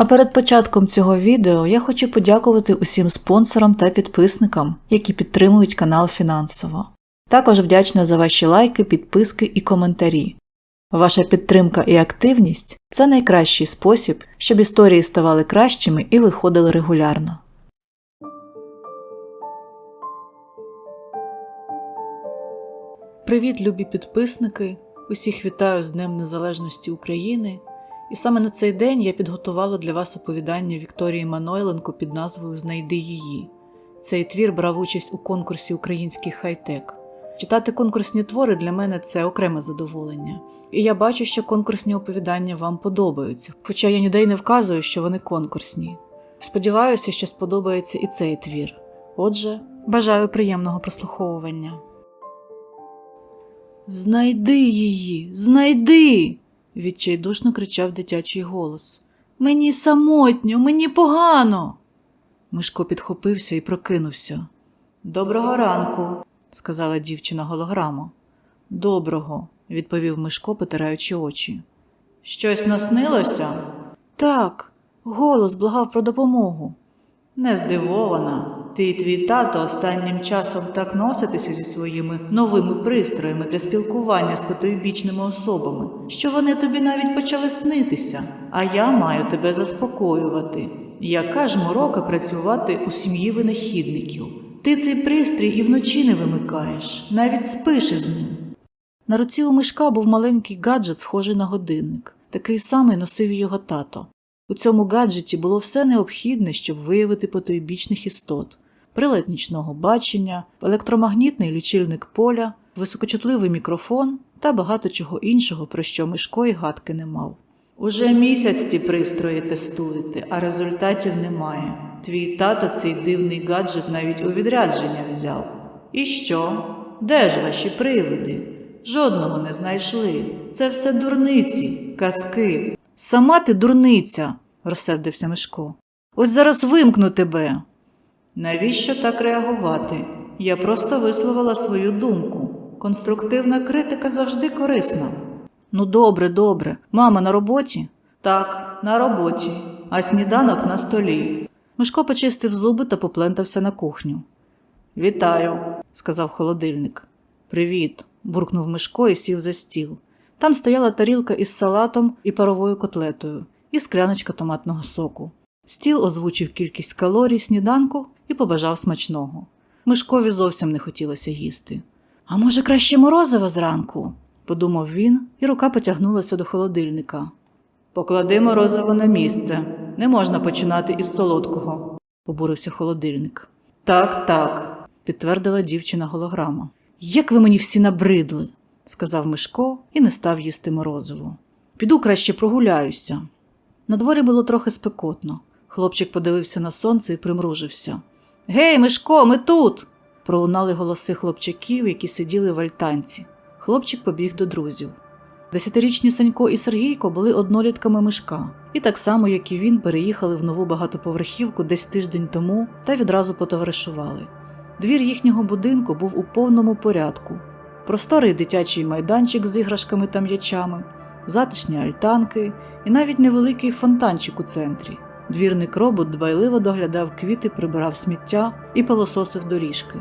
А перед початком цього відео я хочу подякувати усім спонсорам та підписникам, які підтримують канал фінансово. Також вдячна за ваші лайки, підписки і коментарі. Ваша підтримка і активність це найкращий спосіб, щоб історії ставали кращими і виходили регулярно. Привіт, любі підписники! Усіх вітаю з Днем Незалежності України. І саме на цей день я підготувала для вас оповідання Вікторії Манойленко під назвою Знайди її. Цей твір брав участь у конкурсі Український хай-тек. Читати конкурсні твори для мене це окреме задоволення. І я бачу, що конкурсні оповідання вам подобаються, хоча я ніде й не вказую, що вони конкурсні. Сподіваюся, що сподобається і цей твір. Отже, бажаю приємного прослуховування. Знайди її, знайди. Відчайдушно кричав дитячий голос. Мені самотньо, мені погано. Мишко підхопився і прокинувся. Доброго ранку, сказала дівчина голограма. Доброго, відповів Мишко, потираючи очі. Щось наснилося? Так, голос благав про допомогу. Не здивована. Ти і твій тато останнім часом так носитеся зі своїми новими пристроями для спілкування з потойбічними особами, що вони тобі навіть почали снитися, а я маю тебе заспокоювати. Яка ж морока працювати у сім'ї винахідників? Ти цей пристрій і вночі не вимикаєш, навіть спиш із ним. На руці у мишка був маленький гаджет, схожий на годинник. Такий самий носив його тато. У цьому гаджеті було все необхідне, щоб виявити потойбічних істот: прилад нічного бачення, електромагнітний лічильник поля, високочутливий мікрофон та багато чого іншого, про що Мишко й гадки не мав. Уже місяць ці пристрої тестуєте, а результатів немає. Твій тато цей дивний гаджет навіть у відрядження взяв. І що? Де ж ваші привиди? Жодного не знайшли. Це все дурниці, казки. Сама ти дурниця, розсердився Мишко. Ось зараз вимкну тебе. Навіщо так реагувати? Я просто висловила свою думку. Конструктивна критика завжди корисна. Ну, добре, добре. Мама на роботі? Так, на роботі, а сніданок на столі. Мишко почистив зуби та поплентався на кухню. Вітаю, сказав холодильник. Привіт, буркнув Мишко і сів за стіл. Там стояла тарілка із салатом і паровою котлетою, і скляночка томатного соку. Стіл озвучив кількість калорій сніданку і побажав смачного. Мишкові зовсім не хотілося їсти. А може, краще морозиво зранку? подумав він, і рука потягнулася до холодильника. Поклади морозиво на місце. Не можна починати із солодкого, обурився холодильник. Так, так, підтвердила дівчина голограма. Як ви мені всі набридли, сказав Мишко і не став їсти морозиво. Піду краще прогуляюся. На дворі було трохи спекотно. Хлопчик подивився на сонце і примружився. Гей, Мишко, ми тут. пролунали голоси хлопчаків, які сиділи в альтанці. Хлопчик побіг до друзів. Десятирічні Санько і Сергійко були однолітками мишка, і так само, як і він, переїхали в нову багатоповерхівку десь тиждень тому та відразу потоваришували. Двір їхнього будинку був у повному порядку. Просторий дитячий майданчик з іграшками та м'ячами, затишні альтанки і навіть невеликий фонтанчик у центрі. Двірник робот дбайливо доглядав квіти, прибирав сміття і пилососив доріжки.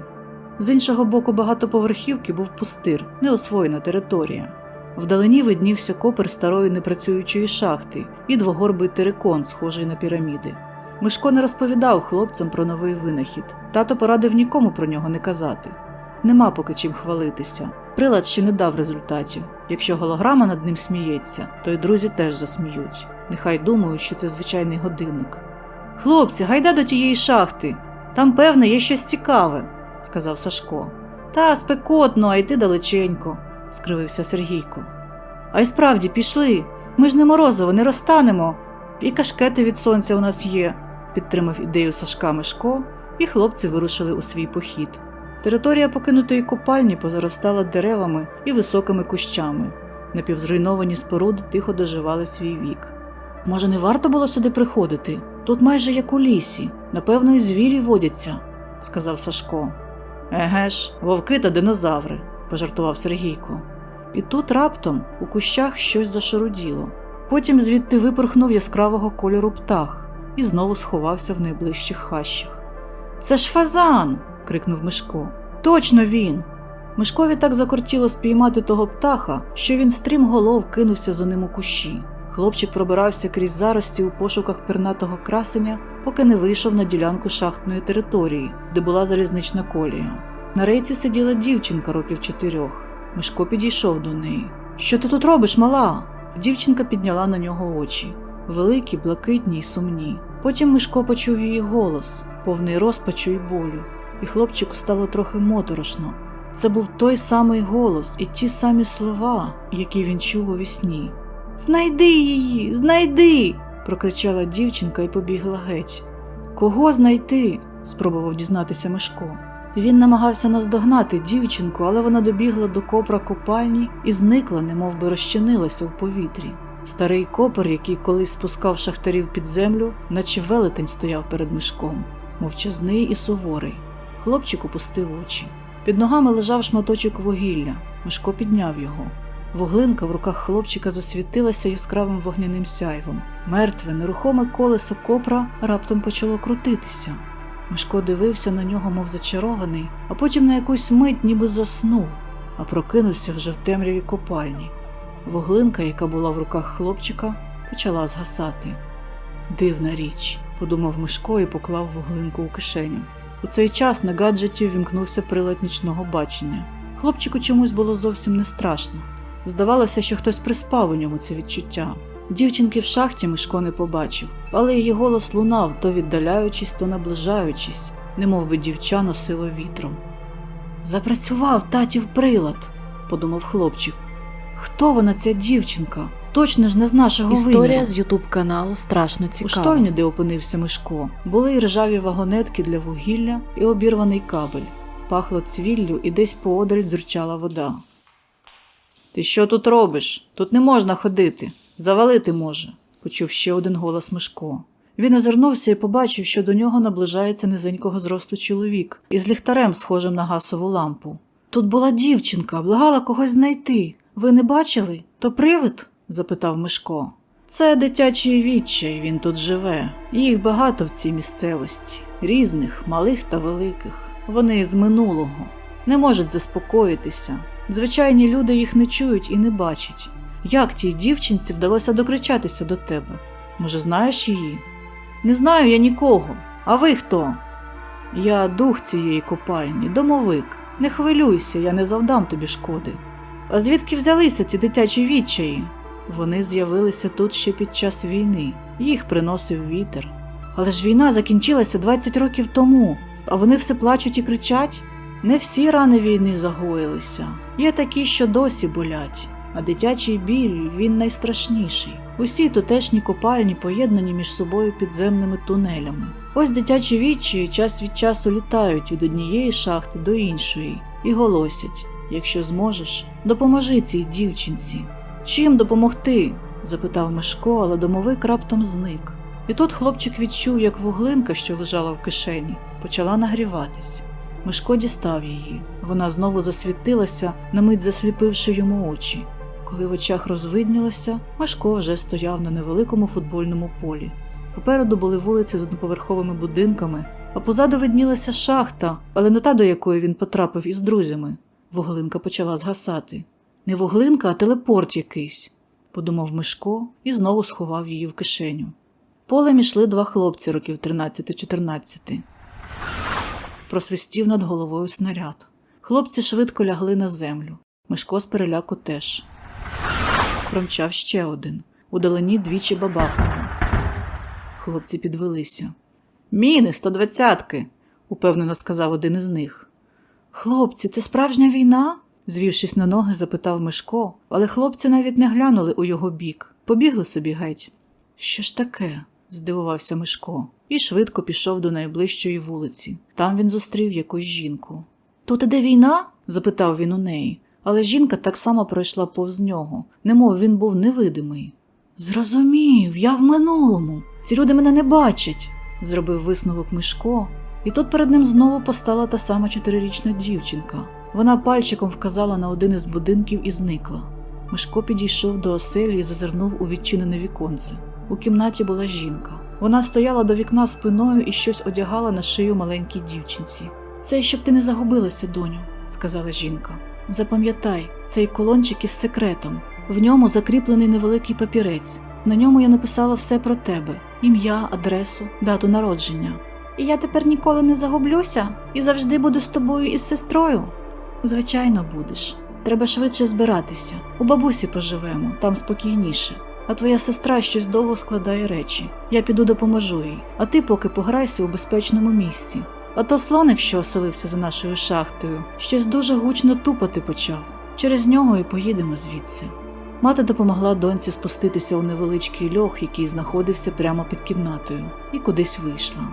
З іншого боку багатоповерхівки був пустир, неосвоєна територія. Вдалині виднівся копер старої непрацюючої шахти і двогорбий терикон, схожий на піраміди. Мишко не розповідав хлопцям про новий винахід. Тато порадив нікому про нього не казати. Нема поки чим хвалитися. Прилад ще не дав результатів. Якщо голограма над ним сміється, то й друзі теж засміють. Нехай думають, що це звичайний годинник. Хлопці, гайда до тієї шахти. Там, певне, є щось цікаве, сказав Сашко. Та спекотно, а йти далеченько, скривився Сергійко. А й справді пішли. Ми ж не морозиво, не розтанемо. І кашкети від сонця у нас є, підтримав ідею Сашка Мишко, і хлопці вирушили у свій похід. Територія покинутої купальні позаростала деревами і високими кущами. Напівзруйновані споруди тихо доживали свій вік. Може, не варто було сюди приходити? Тут майже як у лісі, напевно, і звірі водяться, сказав Сашко. Еге ж, вовки та динозаври, пожартував Сергійко. І тут раптом у кущах щось зашаруділо. Потім звідти випорхнув яскравого кольору птах і знову сховався в найближчих хащах. Це ж фазан. Крикнув Мишко. Точно він. Мишкові так закортіло спіймати того птаха, що він стрімголов кинувся за ним у кущі. Хлопчик пробирався крізь зарості у пошуках пернатого красення, поки не вийшов на ділянку шахтної території, де була залізнична колія. На рейці сиділа дівчинка років чотирьох. Мишко підійшов до неї. Що ти тут робиш, мала? Дівчинка підняла на нього очі великі, блакитні й сумні. Потім Мишко почув її голос, повний розпачу й болю, і хлопчику стало трохи моторошно. Це був той самий голос і ті самі слова, які він чув у вісні. Знайди її, знайди. прокричала дівчинка і побігла геть. Кого знайти? спробував дізнатися Мишко. Він намагався наздогнати дівчинку, але вона добігла до копра копальні і зникла, немов би розчинилася в повітрі. Старий копер, який колись спускав шахтарів під землю, наче велетень стояв перед мішком, мовчазний і суворий. Хлопчик опустив очі. Під ногами лежав шматочок вугілля. Мишко підняв його. Вуглинка в руках хлопчика засвітилася яскравим вогняним сяйвом. Мертве, нерухоме колесо копра раптом почало крутитися. Мишко дивився на нього, мов зачарований, а потім на якусь мить ніби заснув, а прокинувся вже в темряві копальні. Вуглинка, яка була в руках хлопчика, почала згасати. Дивна річ, подумав Мишко і поклав вуглинку у кишеню. У цей час на гаджеті вімкнувся прилад нічного бачення. Хлопчику чомусь було зовсім не страшно. Здавалося, що хтось приспав у ньому це відчуття. Дівчинки в шахті Мишко не побачив, але її голос лунав, то віддаляючись, то наближаючись, немов би дівча носило вітром. Запрацював татів прилад, подумав хлопчик. Хто вона, ця дівчинка? Точно ж не з нашого Історія виміру. з Ютуб каналу страшно У цікава. штольні, де опинився Мишко, були й ржаві вагонетки для вугілля і обірваний кабель. Пахло цвіллю і десь поодаль дзюрчала вода. Ти що тут робиш? Тут не можна ходити. Завалити може, почув ще один голос Мишко. Він озирнувся і побачив, що до нього наближається низенького зросту чоловік із ліхтарем, схожим на гасову лампу. Тут була дівчинка, благала когось знайти. Ви не бачили? То привид? Запитав Мишко. Це дитячий відчай, він тут живе. Їх багато в цій місцевості, різних, малих та великих. Вони з минулого, не можуть заспокоїтися. Звичайні люди їх не чують і не бачать. Як тій дівчинці вдалося докричатися до тебе? Може, знаєш її? Не знаю я нікого. А ви хто? Я дух цієї копальні, домовик. Не хвилюйся, я не завдам тобі шкоди. А звідки взялися ці дитячі відчаї? Вони з'явилися тут ще під час війни, їх приносив вітер. Але ж війна закінчилася 20 років тому, а вони все плачуть і кричать. Не всі рани війни загоїлися, є такі, що досі болять, а дитячий біль він найстрашніший. Усі тутешні копальні поєднані між собою підземними тунелями. Ось дитячі відчаї час від часу літають від однієї шахти до іншої і голосять: якщо зможеш, допоможи цій дівчинці. Чим допомогти? запитав Мишко, але домовик раптом зник. І тут хлопчик відчув, як вуглинка, що лежала в кишені, почала нагріватись. Мишко дістав її. Вона знову засвітилася, на мить засліпивши йому очі. Коли в очах розвиднілося, Мишко вже стояв на невеликому футбольному полі. Попереду були вулиці з одноповерховими будинками, а позаду виднілася шахта, але не та, до якої він потрапив із друзями. Вуглинка почала згасати. Не вуглинка, а телепорт якийсь, подумав Мишко і знову сховав її в кишеню. Полем ішли два хлопці років 13-14. Просвистів над головою снаряд. Хлопці швидко лягли на землю. Мишко з переляку теж. Промчав ще один. Удалені двічі бабахнуло. Хлопці підвелися. Міни, 120-ки, упевнено сказав один із них. Хлопці, це справжня війна? Звівшись на ноги, запитав Мишко, але хлопці навіть не глянули у його бік, побігли собі геть. Що ж таке? здивувався Мишко, і швидко пішов до найближчої вулиці. Там він зустрів якусь жінку. Тут іде війна? запитав він у неї, але жінка так само пройшла повз нього, немов він був невидимий. Зрозумів, я в минулому. Ці люди мене не бачать, зробив висновок Мишко, і тут перед ним знову постала та сама чотирирічна дівчинка. Вона пальчиком вказала на один із будинків і зникла. Мишко підійшов до оселі і зазирнув у відчинене віконце. У кімнаті була жінка. Вона стояла до вікна спиною і щось одягала на шию маленькій дівчинці. Це щоб ти не загубилася, доню, сказала жінка. Запам'ятай, цей колончик із секретом. В ньому закріплений невеликий папірець. На ньому я написала все про тебе: ім'я, адресу, дату народження. І я тепер ніколи не загублюся і завжди буду з тобою і з сестрою. Звичайно, будеш. Треба швидше збиратися. У бабусі поживемо, там спокійніше. А твоя сестра щось довго складає речі. Я піду допоможу їй, а ти поки пограйся у безпечному місці. А то слоник, що оселився за нашою шахтою, щось дуже гучно тупати почав. Через нього і поїдемо звідси. Мати допомогла доньці спуститися у невеличкий льох, який знаходився прямо під кімнатою, і кудись вийшла.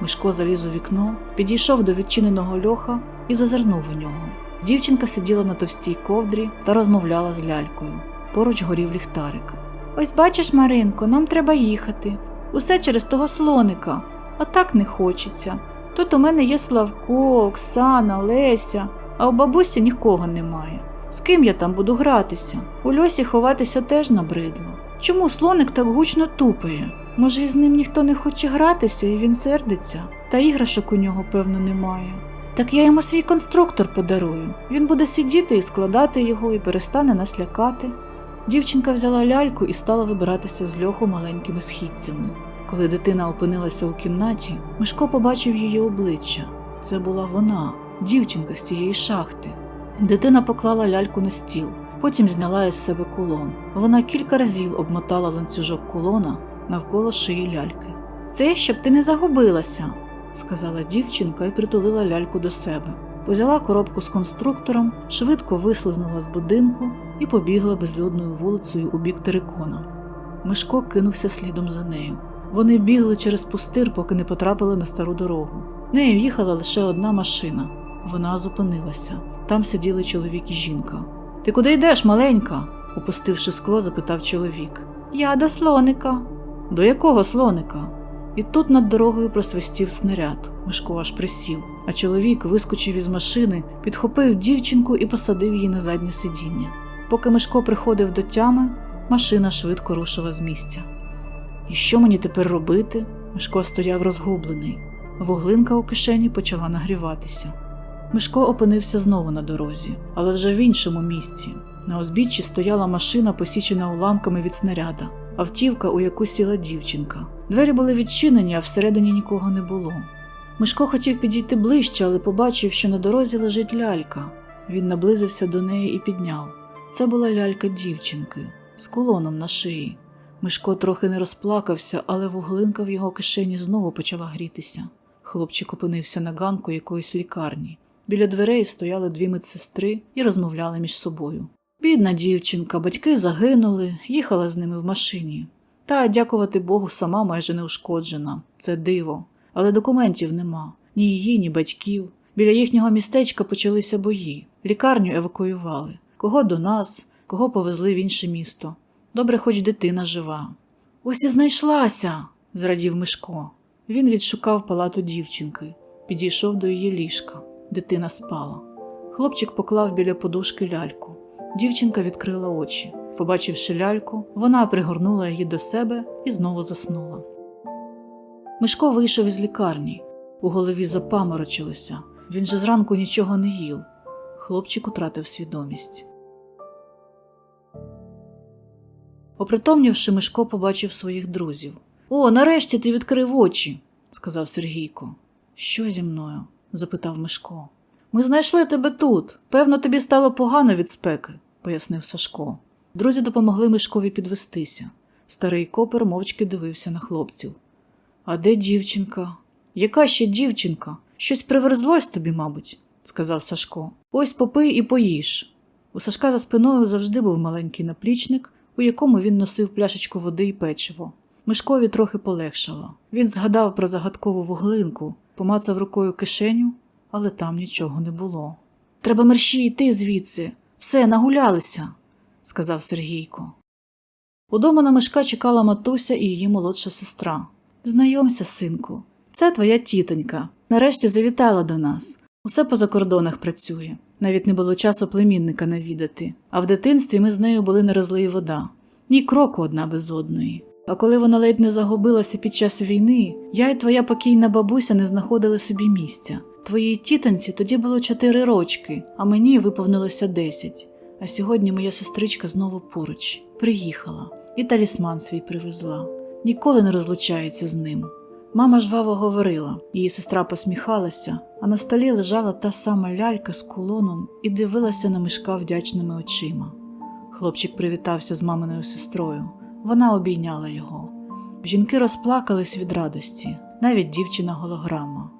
Мишко заліз у вікно, підійшов до відчиненого льоха і зазирнув у нього. Дівчинка сиділа на товстій ковдрі та розмовляла з лялькою. Поруч горів ліхтарик. Ось бачиш, Маринко, нам треба їхати. Усе через того слоника, а так не хочеться. Тут у мене є Славко, Оксана, Леся, а у бабусі нікого немає. З ким я там буду гратися? У льосі ховатися теж набридло. Чому слоник так гучно тупає? Може, із ним ніхто не хоче гратися і він сердиться, та іграшок у нього, певно, немає. Так я йому свій конструктор подарую. Він буде сидіти і складати його і перестане нас лякати. Дівчинка взяла ляльку і стала вибиратися з льоху маленькими східцями. Коли дитина опинилася у кімнаті, Мишко побачив її обличчя. Це була вона, дівчинка з тієї шахти. Дитина поклала ляльку на стіл, потім зняла із себе кулон. Вона кілька разів обмотала ланцюжок кулона навколо шиї ляльки. Це щоб ти не загубилася, сказала дівчинка і притулила ляльку до себе. Взяла коробку з конструктором, швидко вислизнула з будинку і побігла безлюдною вулицею у бік терикона. Мишко кинувся слідом за нею. Вони бігли через пустир, поки не потрапили на стару дорогу. Нею їхала лише одна машина. Вона зупинилася. Там сиділи чоловік і жінка. Ти куди йдеш, маленька? опустивши скло, запитав чоловік. Я до слоника. До якого слоника? І тут над дорогою просвистів снаряд. Мишко аж присів, а чоловік вискочив із машини, підхопив дівчинку і посадив її на заднє сидіння. Поки Мишко приходив до тями, машина швидко рушила з місця. І що мені тепер робити? Мишко стояв розгублений. Вуглинка у кишені почала нагріватися. Мишко опинився знову на дорозі, але вже в іншому місці. На узбіччі стояла машина, посічена уламками від снаряда, автівка, у яку сіла дівчинка. Двері були відчинені, а всередині нікого не було. Мишко хотів підійти ближче, але побачив, що на дорозі лежить лялька. Він наблизився до неї і підняв. Це була лялька дівчинки з кулоном на шиї. Мишко трохи не розплакався, але вуглинка в його кишені знову почала грітися. Хлопчик опинився на ганку якоїсь лікарні. Біля дверей стояли дві медсестри і розмовляли між собою. Бідна дівчинка, батьки загинули, їхала з ними в машині. Та, дякувати Богу, сама майже не ушкоджена. Це диво. Але документів нема ні її, ні батьків. Біля їхнього містечка почалися бої. Лікарню евакуювали. Кого до нас, кого повезли в інше місто. Добре, хоч дитина жива. Ось і знайшлася, зрадів Мишко. Він відшукав палату дівчинки, підійшов до її ліжка. Дитина спала. Хлопчик поклав біля подушки ляльку. Дівчинка відкрила очі. Побачивши ляльку, вона пригорнула її до себе і знову заснула. Мишко вийшов із лікарні. У голові запаморочилося. Він же зранку нічого не їв. Хлопчик утратив свідомість. Опритомнівши, Мишко побачив своїх друзів. О, нарешті ти відкрив очі, сказав Сергійко. Що зі мною? запитав Мишко. Ми знайшли тебе тут. Певно, тобі стало погано від спеки, пояснив Сашко. Друзі допомогли Мишкові підвестися. Старий копер мовчки дивився на хлопців. А де дівчинка? Яка ще дівчинка? Щось приверзлось тобі, мабуть, сказав Сашко. Ось попий і поїж. У Сашка за спиною завжди був маленький наплічник, у якому він носив пляшечку води і печиво. Мишкові трохи полегшало. Він згадав про загадкову вуглинку, помацав рукою кишеню, але там нічого не було. Треба мерщі йти звідси. Все, нагулялися, сказав Сергійко. Удома на Мишка чекала матуся і її молодша сестра. Знайомся, синку, це твоя тітонька. Нарешті завітала до нас. Усе по закордонах працює. Навіть не було часу племінника навідати, а в дитинстві ми з нею були на розлиї вода. Ні кроку одна без одної. А коли вона ледь не загубилася під час війни, я і твоя покійна бабуся не знаходили собі місця. Твоїй тітоньці тоді було чотири рочки, а мені виповнилося десять. А сьогодні моя сестричка знову поруч приїхала і талісман свій привезла. Ніколи не розлучається з ним. Мама жваво говорила, її сестра посміхалася, а на столі лежала та сама лялька з кулоном і дивилася на мишка вдячними очима. Хлопчик привітався з маминою сестрою. Вона обійняла його. Жінки розплакались від радості, навіть дівчина голограма.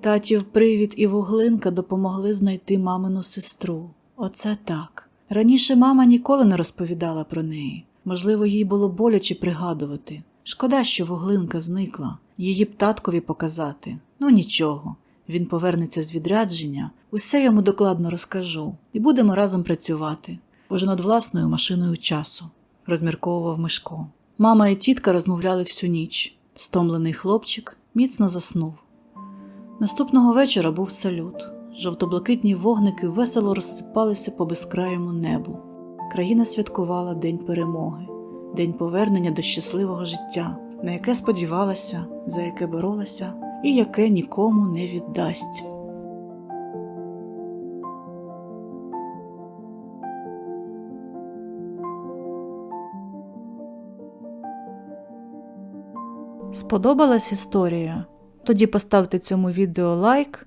Татів привід і вуглинка допомогли знайти мамину сестру. Оце так. Раніше мама ніколи не розповідала про неї. Можливо, їй було боляче пригадувати. Шкода, що вуглинка зникла, її б таткові показати. Ну нічого. Він повернеться з відрядження, усе йому докладно розкажу, і будемо разом працювати, уже над власною машиною часу, розмірковував Мишко. Мама і тітка розмовляли всю ніч. Стомлений хлопчик міцно заснув. Наступного вечора був салют. Жовто-блакитні вогники весело розсипалися по безкраєму небу. Країна святкувала День перемоги, день повернення до щасливого життя, на яке сподівалася, за яке боролася і яке нікому не віддасть. Сподобалась історія? Тоді поставте цьому відео лайк,